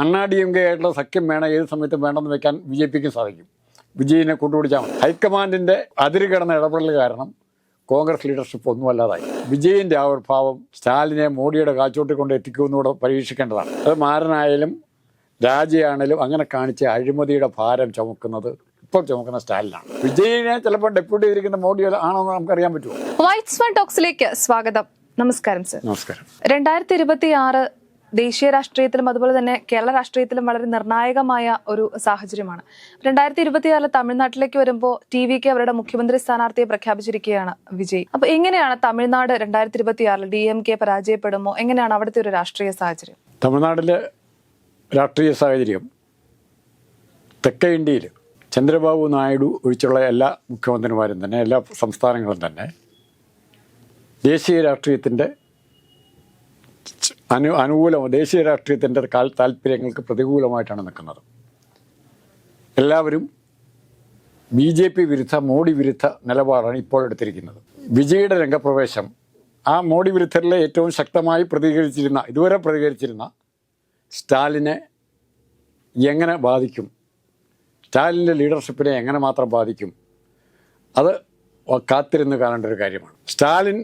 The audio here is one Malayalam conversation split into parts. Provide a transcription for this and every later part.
അണ്ണാ ഡി എം കെ ആയിട്ടുള്ള സഖ്യം വേണം ഏത് സമയത്തും വേണമെന്ന് വെക്കാൻ ബി ജെ പിക്കും സാധിക്കും. വിജയിനെ കൊണ്ടുപിടിച്ചാൽ മതി. ഹൈക്കമാൻഡിന്റെ അതിര് കിടന്ന ഇടപെടൽ കാരണം കോൺഗ്രസ് ലീഡർഷിപ്പ് ഒന്നും അല്ലാതായി വിജയിന്റെ ആവിർഭാവം സ്റ്റാലിനെ മോഡിയുടെ കാച്ചോട്ടിൽ കൊണ്ട് എത്തിക്കുമെന്നുകൂടെ പരീക്ഷിക്കേണ്ടതാണ്. അത് മാരനായാലും രാജയാണേലും അങ്ങനെ കാണിച്ച അഴിമതിയുടെ ഭാരം ചുമക്കുന്നത് ഇപ്പോൾ ചുമക്കുന്ന സ്റ്റാലിനാണ്. വിജയിനെ ചിലപ്പോൾ ഡെപ്യൂട്ടി ചെയ്തിരിക്കുന്ന മോഡി ആണെന്ന് നമുക്കറിയാൻ പറ്റുമോ? വൈറ്റ്സ് സ്വാൻ ടോക്സിലേക്ക് സ്വാഗതം. നമസ്കാരം സർ നമസ്കാരം. രണ്ടായിരത്തി ഇരുപത്തി ആറ് ദേശീയ രാഷ്ട്രീയത്തിലും അതുപോലെ തന്നെ കേരള രാഷ്ട്രീയത്തിലും വളരെ നിർണായകമായ ഒരു സാഹചര്യമാണ്. രണ്ടായിരത്തി ഇരുപത്തിയാറിൽ തമിഴ്നാട്ടിലേക്ക് വരുമ്പോൾ ടി വിക്ക് അവരുടെ മുഖ്യമന്ത്രി സ്ഥാനാർത്ഥിയെ പ്രഖ്യാപിച്ചിരിക്കുകയാണ് വിജയ്. അപ്പൊ എങ്ങനെയാണ് തമിഴ്നാട് രണ്ടായിരത്തി ഇരുപത്തിയാറിൽ ഡി എം കെ പരാജയപ്പെടുമോ? എങ്ങനെയാണ് അവിടുത്തെ ഒരു രാഷ്ട്രീയ സാഹചര്യം? തമിഴ്നാട്ടിലെ രാഷ്ട്രീയ സാഹചര്യം തെക്കേ ഇന്ത്യയിൽ ചന്ദ്രബാബു നായിഡു ഒഴിച്ചുള്ള എല്ലാ മുഖ്യമന്ത്രിമാരും തന്നെ എല്ലാ സംസ്ഥാനങ്ങളും തന്നെ ദേശീയ രാഷ്ട്രീയത്തിന്റെ അനു അനുകൂലമോ ദേശീയ രാഷ്ട്രീയത്തിന്റെ കാൽ താല്പര്യങ്ങൾക്ക് പ്രതികൂലമായിട്ടാണ് നിൽക്കുന്നത്. എല്ലാവരും ബി ജെ പി വിരുദ്ധ മോഡി വിരുദ്ധ നിലപാടാണ് ഇപ്പോൾ എടുത്തിരിക്കുന്നത്. വിജയുടെ രംഗപ്രവേശം ആ മോഡി വിരുദ്ധരിലെ ഏറ്റവും ശക്തമായി പ്രതികരിച്ചിരുന്ന ഇതുവരെ പ്രതികരിച്ചിരുന്ന സ്റ്റാലിനെ എങ്ങനെ ബാധിക്കും? സ്റ്റാലിന്റെ ലീഡർഷിപ്പിനെ എങ്ങനെ മാത്രം ബാധിക്കും? അത് കാത്തിരുന്ന് കാണേണ്ട ഒരു കാര്യമാണ്. സ്റ്റാലിൻ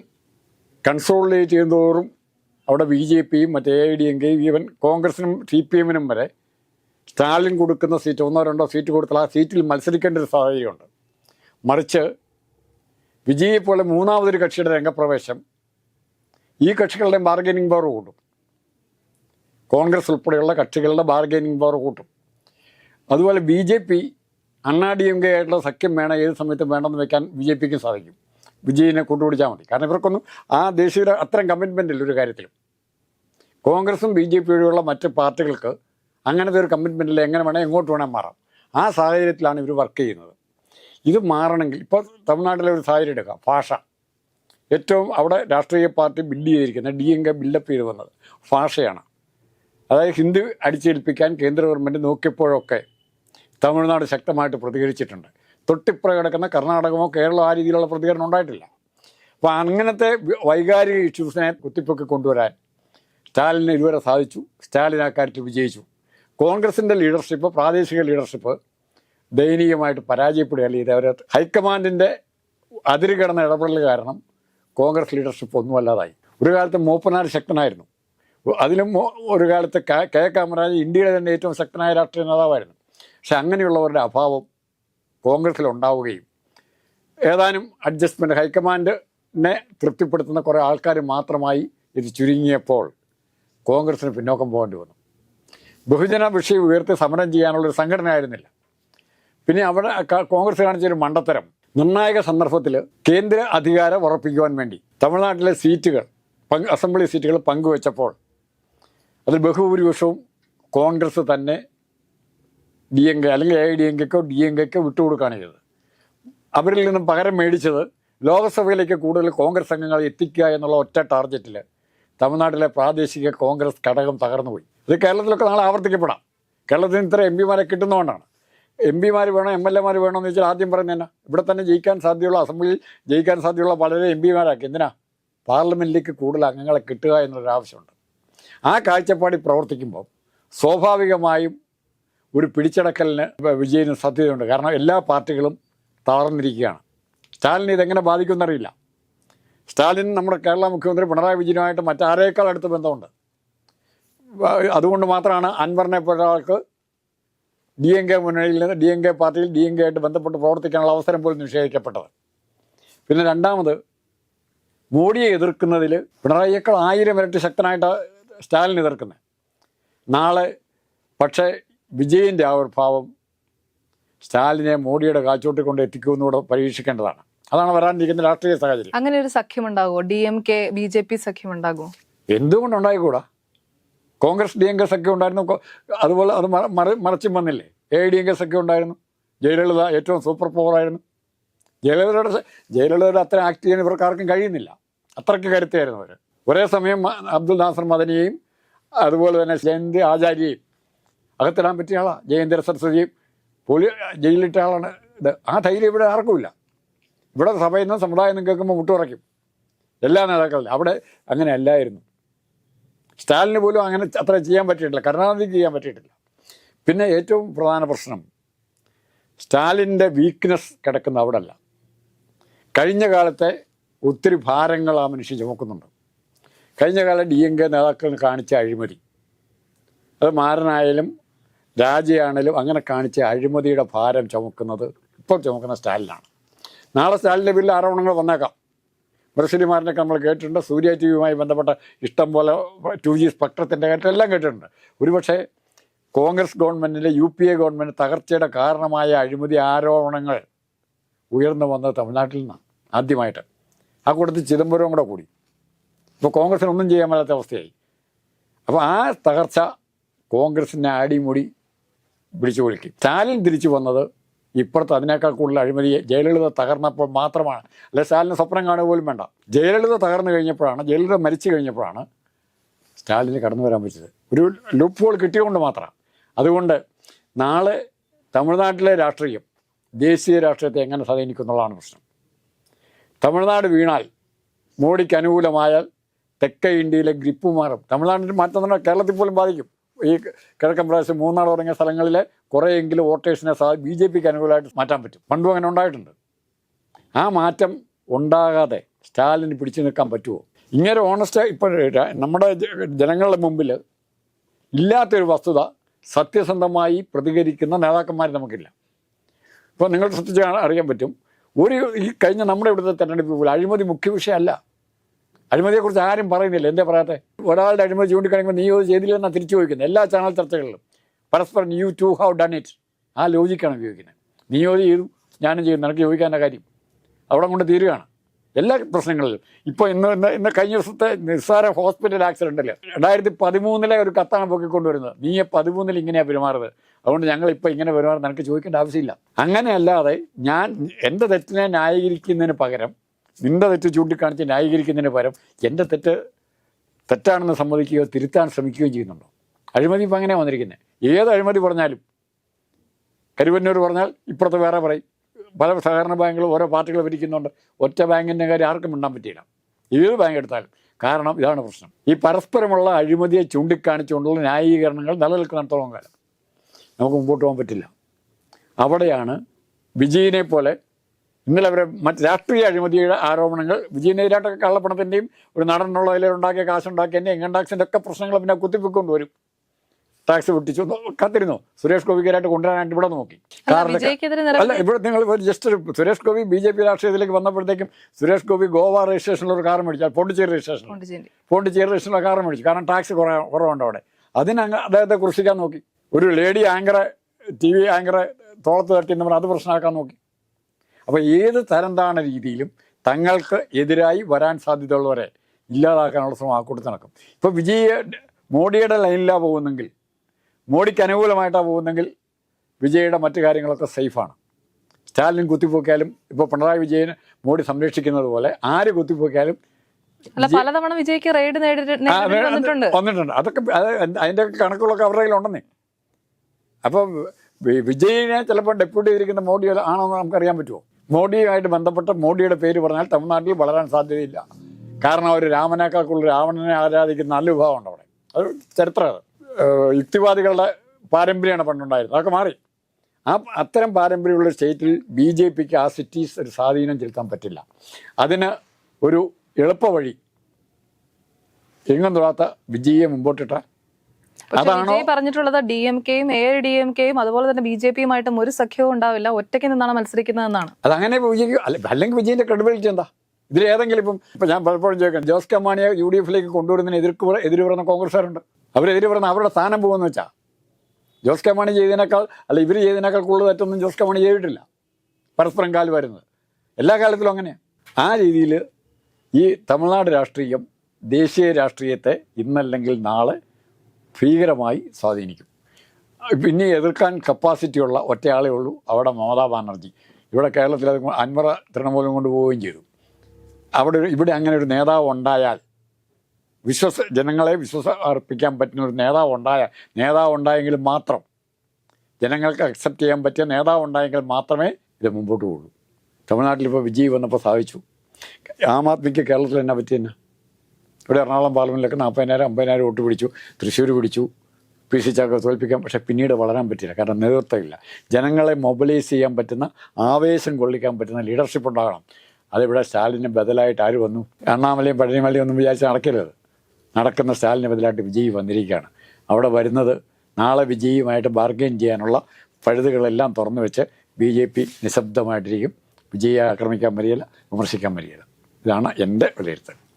കൺസോളിഡേറ്റ് ചെയ്യുന്നതോറും അവിടെ ബി ജെ പിയും മറ്റേ എ ഡി എം കെയും ഈവൻ കോൺഗ്രസിനും സി പി എമ്മിനും വരെ സ്റ്റാലിൻ കൊടുക്കുന്ന സീറ്റ് ഒന്നോ രണ്ടോ സീറ്റ് കൊടുത്താൽ ആ സീറ്റിൽ മത്സരിക്കേണ്ട ഒരു സാഹചര്യമുണ്ട്. മറിച്ച് വിജയെ പോലെ മൂന്നാമതൊരു കക്ഷിയുടെ രംഗപ്രവേശം ഈ കക്ഷികളുടെ ബാർഗൈനിങ് പവർ കൂട്ടും. കോൺഗ്രസ് ഉൾപ്പെടെയുള്ള കക്ഷികളുടെ ബാർഗൈനിങ് പവർ കൂട്ടും. അതുപോലെ B J P Anna D M K ആയിട്ടുള്ള സഖ്യം വേണം ഏത് സമയത്തും വേണമെന്ന് വെക്കാൻ ബി ജെ പിക്കും സാധിക്കും. വിജയിനെ കൊണ്ടുപിടിച്ചാൽ മതി. കാരണം ഇവർക്കൊന്നും ആ ദേശീയ അത്തരം കമ്മിറ്റ്മെന്റ് ഇല്ല ഒരു കാര്യത്തിലും. കോൺഗ്രസും ബി ജെ പി ഒഴിയുള്ള മറ്റ് പാർട്ടികൾക്ക് അങ്ങനത്തെ ഒരു കമ്മിറ്റ്മെന്റിൽ എങ്ങനെ വേണേൽ എങ്ങോട്ട് വേണേൽ മാറാം. ആ സാഹചര്യത്തിലാണ് ഇവർ വർക്ക് ചെയ്യുന്നത്. ഇത് മാറണമെങ്കിൽ ഇപ്പോൾ തമിഴ്നാട്ടിലെ ഒരു സാഹചര്യം എടുക്കാം. ഭാഷ ഏറ്റവും അവിടെ രാഷ്ട്രീയ പാർട്ടി ബിൽഡ് ചെയ്തിരിക്കുന്നത് ഡി എം കെ ബിൽഡപ്പ് ചെയ്ത് വന്നത് ഭാഷയാണ് അതായത് ഹിന്ദി അടിച്ചേൽപ്പിക്കാൻ കേന്ദ്ര ഗവൺമെന്റ് നോക്കിയപ്പോഴൊക്കെ തമിഴ്നാട് ശക്തമായിട്ട് പ്രതികരിച്ചിട്ടുണ്ട്. തൊട്ടിപ്പുറ കിടക്കുന്ന കർണാടകമോ കേരളമോ ആ രീതിയിലുള്ള പ്രതികരണം ഉണ്ടായിട്ടില്ല. അപ്പോൾ അങ്ങനത്തെ വൈകാരിക ഇഷ്യൂസിനെ കുത്തിപ്പൊക്കി കൊണ്ടുവരാൻ സ്റ്റാലിന് ഇതുവരെ സാധിച്ചു. സ്റ്റാലിൻ ആ കാര്യത്തിൽ വിജയിച്ചു. കോൺഗ്രസിന്റെ ലീഡർഷിപ്പ് പ്രാദേശിക ലീഡർഷിപ്പ് ദയനീയമായിട്ട് പരാജയപ്പെടുകയല്ല ഇത് അവർ ഹൈക്കമാൻഡിന്റെ അതിരുകടന്ന ഇടപെടൽ കാരണം കോൺഗ്രസ് ലീഡർഷിപ്പ് ഒന്നുമല്ലാതായി. ഒരു കാലത്ത് മൂപ്പനാർ ശക്തനായിരുന്നു. അതിലും ഒരു കാലത്ത് കെ കാമരാജ് ഇന്ത്യയിലെ തന്നെ ഏറ്റവും ശക്തനായ രാഷ്ട്രീയ നേതാവായിരുന്നു. പക്ഷെ അങ്ങനെയുള്ളവരുടെ അഭാവം കോൺഗ്രസ്സിൽ ഉണ്ടാവുകയും ഏതാനും അഡ്ജസ്റ്റ്മെന്റ് ഹൈക്കമാൻഡിനെ തൃപ്തിപ്പെടുത്തുന്ന കുറേ ആൾക്കാർ മാത്രമായി ഇത് ചുരുങ്ങിയപ്പോൾ കോൺഗ്രസ്സിന് പിന്നോക്കം പോകേണ്ടി വന്നു. ബഹുജന വിഷയം ഉയർത്തി സമരം ചെയ്യാനുള്ളൊരു സംഘടന ആയിരുന്നില്ല പിന്നെ അവിടെ കോൺഗ്രസ് കോൺഗ്രസ് കാണിച്ചൊരു മണ്ടത്തരം. നിർണായക സന്ദർഭത്തിൽ കേന്ദ്ര അധികാരം ഉറപ്പിക്കുവാൻ വേണ്ടി തമിഴ്നാട്ടിലെ സീറ്റുകൾ പങ്ക് അസംബ്ലി സീറ്റുകൾ പങ്കുവെച്ചപ്പോൾ അതിൽ ബഹുഭൂരിപക്ഷവും കോൺഗ്രസ് തന്നെ ഡി എം കെ അല്ലെങ്കിൽ എ ഡി എം കെക്കോ ഡി എം കെക്കോ വിട്ടുകൊടുക്കുകയാണ് ചെയ്തത്. അവരിൽ നിന്നും പകരം മേടിച്ചത് ലോകസഭയിലേക്ക് കൂടുതൽ കോൺഗ്രസ് അംഗങ്ങളെ എത്തിക്കുക എന്നുള്ള ഒറ്റ ടാർഗറ്റിൽ തമിഴ്നാട്ടിലെ പ്രാദേശിക കോൺഗ്രസ് ഘടകം തകർന്നുപോയി. ഇത് കേരളത്തിലൊക്കെ നാളെ ആവർത്തിക്കപ്പെടാം. കേരളത്തിന് ഇത്ര എം പിമാരെ കിട്ടുന്നതുകൊണ്ടാണ്. എം പിമാർ വേണോ എം എൽ എമാർ വേണോ എന്ന് വെച്ചാൽ ആദ്യം പറയുന്നത് തന്നെ ഇവിടെ തന്നെ ജയിക്കാൻ സാധ്യതയുള്ള അസംബ്ലിയിൽ ജയിക്കാൻ സാധ്യതയുള്ള പലരെ എം പിമാരാക്കി. എന്തിനാ? പാർലമെന്റിലേക്ക് കൂടുതൽ അംഗങ്ങളെ കിട്ടുക എന്നുള്ളൊരു ആവശ്യമുണ്ട്. ആ കാഴ്ചപ്പാടിൽ പ്രവർത്തിക്കുമ്പോൾ സ്വാഭാവികമായും ഒരു പിടിച്ചടക്കലിന് വിജയത്തിന് സാധ്യതയുണ്ട്. കാരണം എല്ലാ പാർട്ടികളും തളർന്നിരിക്കുകയാണ്. സ്റ്റാലിനെ ഇതെങ്ങനെ ബാധിക്കുമെന്നറിയില്ല. സ്റ്റാലിൻ നമ്മുടെ കേരള മുഖ്യമന്ത്രി പിണറായി വിജയനുമായിട്ട് മറ്റാരേക്കാൾ അടുത്ത് ബന്ധമുണ്ട്? അതുകൊണ്ട് മാത്രമാണ് അൻവറിനെ പോലെ ഒരാൾക്ക് ഡി എൻ കെ മുന്നണിയിൽ നിന്ന് ഡി എൻ കെ പാർട്ടിയിൽ ഡി എൻ കെ ആയിട്ട് ബന്ധപ്പെട്ട് പ്രവർത്തിക്കാനുള്ള അവസരം പോലും നിഷേധിക്കപ്പെട്ടത്. പിന്നെ രണ്ടാമത് മോഡിയെ എതിർക്കുന്നതിൽ പിണറായിയേക്കാൾ ആയിരം ഇരട്ടി ശക്തനായിട്ട് സ്റ്റാലിൻ എതിർക്കുന്നത്. നാളെ പക്ഷേ വിജയന്റെ ആവിർഭാവം സ്റ്റാലിനെ മോഡിയുടെ കാച്ചോട്ടിൽ കൊണ്ട് എത്തിക്കുമെന്നുകൂടെ പരീക്ഷിക്കേണ്ടതാണ്. അതാണ് വരാനിരിക്കുന്ന രാഷ്ട്രീയ സാഹചര്യം. അങ്ങനെ ഒരു സഖ്യം ഉണ്ടാകുമോ D M K B J P സഖ്യം ഉണ്ടാകുമോ എന്തുകൊണ്ടുണ്ടായിക്കൂടാ? കോൺഗ്രസ് ഡി എം കെ സഖ്യം ഉണ്ടായിരുന്നു. അതുപോലെ അത് മറ- മറി- മറച്ചും വന്നില്ലേ? എ ഡി എം കെ സഖ്യം ഉണ്ടായിരുന്നു. ജയലളിത ഏറ്റവും സൂപ്പർ പവറായിരുന്നു ജയലളിതയുടെ ജയലളിതയുടെ അത്ര ആക്ട് ചെയ്യാൻ ഇവർക്ക് ആർക്കും കഴിയുന്നില്ല. അത്രയ്ക്ക് കരുത്തായിരുന്നു അവർ ഒരേ സമയം അബ്ദുൽ നാസർ മദനിയെയും അതുപോലെ തന്നെ ജയന്തി ആചാര്യയും അകത്തിടാൻ പറ്റിയ ആളാണ് ജയേന്ദ്ര സരസ്വതിയും പോലീ ജയിലിട്ട ആളാണ് ഇത്. ആ ധൈര്യം ഇവിടെ ആർക്കുമില്ല. ഇവിടെ സഭയിൽ നിന്ന് സമുദായം നിന്ന് കേൾക്കുമ്പോൾ മുട്ടുറയ്ക്കും എല്ലാ നേതാക്കളും അവിടെ അങ്ങനെ അല്ലായിരുന്നു. സ്റ്റാലിന് പോലും അങ്ങനെ അത്ര ചെയ്യാൻ പറ്റിയിട്ടില്ല. കരുണാനിധിക്ക് ചെയ്യാൻ പറ്റിയിട്ടില്ല. പിന്നെ ഏറ്റവും പ്രധാന പ്രശ്നം. സ്റ്റാലിന്റെ വീക്ക്നെസ് കിടക്കുന്ന അവിടെ അല്ല കഴിഞ്ഞ കാലത്തെ ഒത്തിരി ഭാരങ്ങൾ ആ മനുഷ്യൻ ചുമക്കുന്നുണ്ട്. കഴിഞ്ഞ കാലം ഡി എം കെ നേതാക്കൾ കാണിച്ച അഴിമതി. അത് മാരനായാലും രാജയാണേലും അങ്ങനെ കാണിച്ച അഴിമതിയുടെ ഭാരം ചുമക്കുന്നത് ഇപ്പോൾ ചുമക്കുന്ന സ്റ്റാലിനാണ്. നാളെ സ്റ്റാലിന്റെ പേരിൽ ആരോപണങ്ങൾ വന്നേക്കാം. മുരശ്ശേരിമാരനൊക്കെ നമ്മൾ കേട്ടിട്ടുണ്ട്. സൂര്യ ടി വിയുമായി ബന്ധപ്പെട്ട ഇഷ്ടം പോലെ ടു ജി സ്പെക്ട്രത്തിന്റെ കാര്യത്തിൽ എല്ലാം കേട്ടിട്ടുണ്ട്. ഒരുപക്ഷെ കോൺഗ്രസ് ഗവൺമെന്റിന്റെ യു പി എ ഗവൺമെന്റ് തകർച്ചയുടെ കാരണമായ അഴിമതി ആരോപണങ്ങൾ ഉയർന്നു വന്നത് തമിഴ്നാട്ടിൽ നിന്നാണ് ആദ്യമായിട്ട്. ആ കൂട്ടത്തിൽ ചിദംബരവും കൂടെ കൂടി. ഇപ്പോൾ കോൺഗ്രസിന് ഒന്നും ചെയ്യാൻ പറ്റാത്ത അവസ്ഥയായി. അപ്പോൾ ആ തകർച്ച കോൺഗ്രസിന്റെ അടിമുടി പിടിച്ചു കൊടുക്കും സ്റ്റാലിൻ തിരിച്ചു വന്നത് ഇപ്പുറത്ത് അതിനേക്കാൾ കൂടുതൽ അഴിമതി ജയലളിത തകർന്നപ്പോൾ മാത്രമാണ്. അല്ലെ സ്റ്റാലിന് സ്വപ്നം കാണുക പോലും വേണ്ട. ജയലളിത തകർന്നു കഴിഞ്ഞപ്പോഴാണ് ജയലളിത മരിച്ചു കഴിഞ്ഞപ്പോഴാണ് സ്റ്റാലിന് കടന്നു വരാൻ പറ്റിയത്. ഒരു ലൂപ്പ് ഹോൾ കിട്ടിയതുകൊണ്ട് മാത്രമാണ് അതുകൊണ്ട് നാളെ തമിഴ്നാട്ടിലെ രാഷ്ട്രീയം ദേശീയ രാഷ്ട്രീയത്തെ എങ്ങനെ സ്വാധീനിക്കും എന്നുള്ളതാണ് പ്രശ്നം. തമിഴ്നാട് വീണാൽ മോഡിക്ക് അനുകൂലമായാൽ തെക്കേ ഇന്ത്യയിലെ ഗ്രിപ്പ് മാറും. തമിഴ്നാട്ടിൽ മാറ്റം തന്നെ കേരളത്തിൽ പോലും ബാധിക്കും. ഈ കിഴക്കൻ പ്രദേശം മൂന്നാർ തുടങ്ങിയ സ്ഥലങ്ങളിലെ കുറേയെങ്കിലും വോട്ടേഴ്സിനെ സാ ബി ജെ പിക്ക് അനുകൂലമായിട്ട് മാറ്റാൻ പറ്റും. പണ്ടും അങ്ങനെ ഉണ്ടായിട്ടുണ്ട്. ആ മാറ്റം ഉണ്ടാകാതെ സ്റ്റാലിന് പിടിച്ചു നിൽക്കാൻ പറ്റുമോ? ഇങ്ങനെ ഓണസ്റ്റ് ഇപ്പോൾ നമ്മുടെ ജനങ്ങളുടെ മുമ്പിൽ ഇല്ലാത്തൊരു വസ്തുത സത്യസന്ധമായി പ്രതികരിക്കുന്ന നേതാക്കന്മാർ നമുക്കില്ല. ഇപ്പോൾ നിങ്ങൾ ശ്രദ്ധിച്ച് അറിയാൻ പറ്റും. ഒരു ഈ കഴിഞ്ഞ നമ്മുടെ ഇവിടുത്തെ തെരഞ്ഞെടുപ്പ് അഴിമതി മുഖ്യ വിഷയമല്ല. അഴിമതിയെക്കുറിച്ച് ആരും പറയുന്നില്ല. എന്തേ പറയാത്തെ? ഒരാളുടെ അഴിമതി ചൂണ്ടിക്കാണിക്കുമ്പോൾ നീ അത് ചെയ്തില്ലെന്നാണ് തിരിച്ചു ചോദിക്കുന്നത് എല്ലാ ചാനൽ ചർച്ചകളിലും പരസ്പരം you too have done it ആ ലോജിക്കാണ് ഉപയോഗിക്കുന്നത്. നീ അത് ചെയ്തു ഞാനും ചെയ്തു നിനക്ക് ചോദിക്കാന്റെ കാര്യം. അവിടെ കൊണ്ട് തീരുകയാണ്. എല്ലാ പ്രശ്നങ്ങളിലും. ഇപ്പോൾ ഇന്ന് ഇന്ന് ഇന്ന് കഴിഞ്ഞ ദിവസത്തെ നിസ്സാര ഹോസ്പിറ്റൽ ആക്സിഡന്റിൽ രണ്ടായിരത്തി പതിമൂന്നിലെ ഒരു കത്താണ് പൊക്കിക്കൊണ്ടുവരുന്നത് നീ പതിമൂന്നിൽ ഇങ്ങനെയാണ് പെരുമാറുന്നത്? അതുകൊണ്ട് ഞങ്ങൾ ഇപ്പോൾ ഇങ്ങനെ പെരുമാറുന്നത് നിനക്ക് ചോദിക്കേണ്ട ആവശ്യമില്ല. അങ്ങനെയല്ലാതെ ഞാൻ എന്റെ തെറ്റിനെ ന്യായീകരിക്കുന്നതിന് പകരം നിന്റെ തെറ്റ് ചൂണ്ടിക്കാണിച്ച് ന്യായീകരിക്കുന്നതിന് പകരം എന്റെ തെറ്റ് തെറ്റാണെന്ന് സമ്മതിക്കുകയോ തിരുത്താൻ ശ്രമിക്കുകയോ ചെയ്യുന്നുണ്ടോ? അഴിമതി ഇപ്പം അങ്ങനെയാണ് വന്നിരിക്കുന്നത് ഏത് അഴിമതി പറഞ്ഞാലും കരുവന്നൂർ പറഞ്ഞാൽ ഇപ്പുറത്ത് വേറെ പറയും. പല സഹകരണ ബാങ്കുകളും ഓരോ പാർട്ടികൾ ഭരിക്കുന്നുണ്ട്. ഒറ്റ ബാങ്കിന്റെ കാര്യം ആർക്കും ഉണ്ടാൻ പറ്റിയില്ല. ഏത് ബാങ്ക് എടുത്താലും. കാരണം ഇതാണ് പ്രശ്നം. ഈ പരസ്പരമുള്ള അഴിമതിയെ ചൂണ്ടിക്കാണിച്ചുകൊണ്ടുള്ള ന്യായീകരണങ്ങൾ നിലനിൽക്കുന്നിടത്തോളം കാലം. നമുക്ക് മുമ്പോട്ട് പോകാൻ പറ്റില്ല. അവിടെയാണ് വിജയിനെ പോലെ ഇന്നലെ അവരെ മറ്റ് രാഷ്ട്രീയ അഴിമതിയുടെ ആരോപണങ്ങൾ വിജയനെതിരായിട്ടൊക്കെ കള്ളപ്പണത്തിന്റെയും ഒരു നടനുള്ളതിൽ ഉണ്ടാക്കിയ കാശുണ്ടാക്കിയതിന്റെ ഇൻകം ടാക്സിന്റെ ഒക്കെ പ്രശ്നങ്ങൾ പിന്നെ കുത്തിപ്പിക്കൊണ്ട് വരും. ടാക്സ് പൊട്ടിച്ചു. കത്തിരുന്നു? സുരേഷ് ഗോപിക്കാരായിട്ട് കൊണ്ടുവരാനായിട്ട് ഇവിടെ നോക്കി. അല്ല, ഇവിടെ നിങ്ങൾ ഒരു ജസ്റ്റ് ഒരു Suresh Gopi B J P രാഷ്ട്രീയത്തിലേക്ക് വന്നപ്പോഴത്തേക്കും സുരേഷ് ഗോപി ഗോവ രജിസ്ട്രേഷനിൽ ഒരു കാർ മേടിച്ചാൽ പോണ്ടിച്ചേരി രജിസ്ട്രേഷൻ പോണ്ടിച്ചേരി. രജിസ്ട്രേഷനിൽ രജിസ്ട്രേഷനിലെ കാർ മേടിച്ചു. കാരണം ടാക്സ് കുറേ കുറവുണ്ട് അവിടെ. അതിനങ്ങ് അദ്ദേഹത്തെ കുറിച്ചിക്കാൻ നോക്കി. ഒരു ലേഡി ആങ്കറെ ടി വി ആങ്കറെ തോളത്ത് തട്ടി എന്ന് പറഞ്ഞാൽ അത് പ്രശ്നമാക്കാൻ നോക്കി. അപ്പോൾ ഏത് തരം താണ രീതിയിലും തങ്ങൾക്ക് എതിരായി വരാൻ സാധ്യതയുള്ളവരെ ഇല്ലാതാക്കാനുള്ള ശ്രമം ആ കൂട്ടത്തിൽ നടക്കും. ഇപ്പോൾ വിജയ് മോഡിയുടെ ലൈനിലാണ് പോകുന്നെങ്കിൽ മോഡിക്ക് അനുകൂലമായിട്ടാണ് പോകുന്നെങ്കിൽ വിജയുടെ മറ്റു കാര്യങ്ങളൊക്കെ സേഫാണ്. സ്റ്റാലിൻ കുത്തിപ്പോക്കിയാലും ഇപ്പോൾ പിണറായി വിജയൻ മോഡി സംരക്ഷിക്കുന്നത് പോലെ ആര് കുത്തിപ്പോക്കിയാലും അല്ല പലതവണ വിജയ്ക്ക് റെയ്ഡ് വന്നിട്ടുണ്ട്. വന്നിട്ടുണ്ട്. അതൊക്കെ അതിന്റെ അതിന്റെ കണക്കുകളൊക്കെ അവരുടെ കയ്യിലുണ്ടെന്നേ അപ്പോൾ വിജയിനെ ചിലപ്പോൾ ഡെപ്യൂട്ടി ചെയ്തിരിക്കുന്ന മോഡി ആണെന്ന് നമുക്കറിയാൻ പറ്റുമോ? മോഡിയുമായിട്ട് ബന്ധപ്പെട്ട മോഡിയുടെ പേര് പറഞ്ഞാൽ തമിഴ്നാട്ടിൽ വളരാൻ സാധ്യതയില്ല. കാരണം അവർ രാമനേക്കാൾക്കുള്ള രാവണനെ ആരാധിക്കുന്ന നല്ല വിഭാഗമുണ്ട് അവിടെ. അത് ചരിത്ര യുക്തിവാദികളുടെ പാരമ്പര്യമാണ് പണ്ടുണ്ടായിരുന്നത്. അതൊക്കെ മാറി. ആ അത്തരം പാരമ്പര്യമുള്ള സ്റ്റേറ്റിൽ ബി ജെ പിക്ക് ആ സിറ്റീസ് ഒരു സ്വാധീനം ചെലുത്താൻ പറ്റില്ല. അതിന് ഒരു എളുപ്പ വഴി എങ്ങും തൊടാത്ത വിജയെ മുമ്പോട്ടിട്ട അതാണോ? പറഞ്ഞിട്ടുള്ളത് ഡി എം കെയും എ ഡി എം കെയും അതുപോലെ തന്നെ ബി ജെ പിയുമായിട്ടും ഒരു സഖ്യവും ഉണ്ടാവില്ല. ഒറ്റയ്ക്ക് നിന്നാണ് മത്സരിക്കുന്നതെന്നാണ്. അത് അങ്ങനെ അല്ല അല്ലെങ്കിൽ വിജയന്റെ ക്രെഡിബിലിറ്റി എന്താ? ഇതിൽ ഏതെങ്കിലും ഇപ്പം ഇപ്പം ഞാൻ പലപ്പോഴും ചോദിക്കാം ജോസ് കെ മാണിയെ യു ഡി എഫിലേക്ക് കൊണ്ടുവരുന്നതിന് എതിർക്ക് എതിര് പറയുന്ന കോൺഗ്രസ്സുകാരുണ്ട്. അവരെതിര് പറയുന്ന അവരുടെ സ്ഥാനം പോകുമെന്ന് വെച്ചാൽ ജോസ് കെ മാണി ചെയ്തതിനേക്കാൾ അല്ല ഇവർ ചെയ്തതിനേക്കാൾ കൂടുതൽ തെറ്റൊന്നും ജോസ് കെ മാണി ചെയ്തിട്ടില്ല. പരസ്പരം കാൽ വരുന്നത് എല്ലാ കാലത്തിലും അങ്ങനെയാണ് ആ രീതിയിൽ ഈ തമിഴ്നാട് രാഷ്ട്രീയം ദേശീയ രാഷ്ട്രീയത്തെ ഇന്നല്ലെങ്കിൽ നാളെ ഭീകരമായി സ്വാധീനിക്കും. പിന്നെ എതിർക്കാൻ കപ്പാസിറ്റിയുള്ള ഒറ്റയാളേ ഉള്ളൂ അവിടെ മമതാ ബാനർജി. ഇവിടെ കേരളത്തിൽ അത് അൻവറ തൃണമൂലം കൊണ്ടുപോവുകയും ചെയ്തു. അവിടെ ഇവിടെ അങ്ങനെ ഒരു നേതാവ് ഉണ്ടായാൽ വിശ്വസ ജനങ്ങളെ വിശ്വസ അർപ്പിക്കാൻ പറ്റുന്ന ഒരു നേതാവ് ഉണ്ടായാൽ നേതാവ് ഉണ്ടായെങ്കിൽ മാത്രം ജനങ്ങൾക്ക് അക്സെപ്റ്റ് ചെയ്യാൻ പറ്റിയ നേതാവ് ഉണ്ടായെങ്കിൽ മാത്രമേ ഇത് മുമ്പോട്ട് പോകുള്ളൂ. തമിഴ്നാട്ടിൽ ഇപ്പോൾ വിജയ് വന്നപ്പോൾ സാധിച്ചു. ആം ആദ്മിക്ക് കേരളത്തിൽ എന്നാ പറ്റിയെന്നാ? ഇവിടെ എറണാകുളം പാർലമെന്റിലൊക്കെ നാൽപ്പതിനായിരം അമ്പതിനായിരം വോട്ട് പിടിച്ചു. തൃശ്ശൂർ പിടിച്ചു. പി സി ചാക്കോ തോൽപ്പിക്കാം. പക്ഷേ പിന്നീട് വളരാൻ പറ്റില്ല. കാരണം നേതൃത്വമില്ല. ജനങ്ങളെ മൊബിലൈസ് ചെയ്യാൻ പറ്റുന്ന ആവേശം കൊള്ളിക്കാൻ പറ്റുന്ന ലീഡർഷിപ്പ് ഉണ്ടാകണം. അതിവിടെ സ്റ്റാലിന് ബദലായിട്ട് ആര് വന്നു? എണ്ണാമലയും പഴനിമലയും ഒന്നും വിചാരിച്ച് നടക്കരുത്. നടക്കുന്ന സ്റ്റാലിന് ബദലായിട്ട് വിജയ് വന്നിരിക്കുകയാണ്. അവിടെ വരുന്നത് നാളെ വിജയിയുമായിട്ട് ബാർഗെയിൻ ചെയ്യാനുള്ള പഴുതുകളെല്ലാം തുറന്നു വെച്ച് ബി ജെ പി നിശബ്ദമായിട്ടിരിക്കും. വിജയിയെ ആക്രമിക്കാൻ വരികയില്ല വിമർശിക്കാൻ വരികയില്ല. ഇതാണ് എന്റെ വിലയിരുത്തൽ.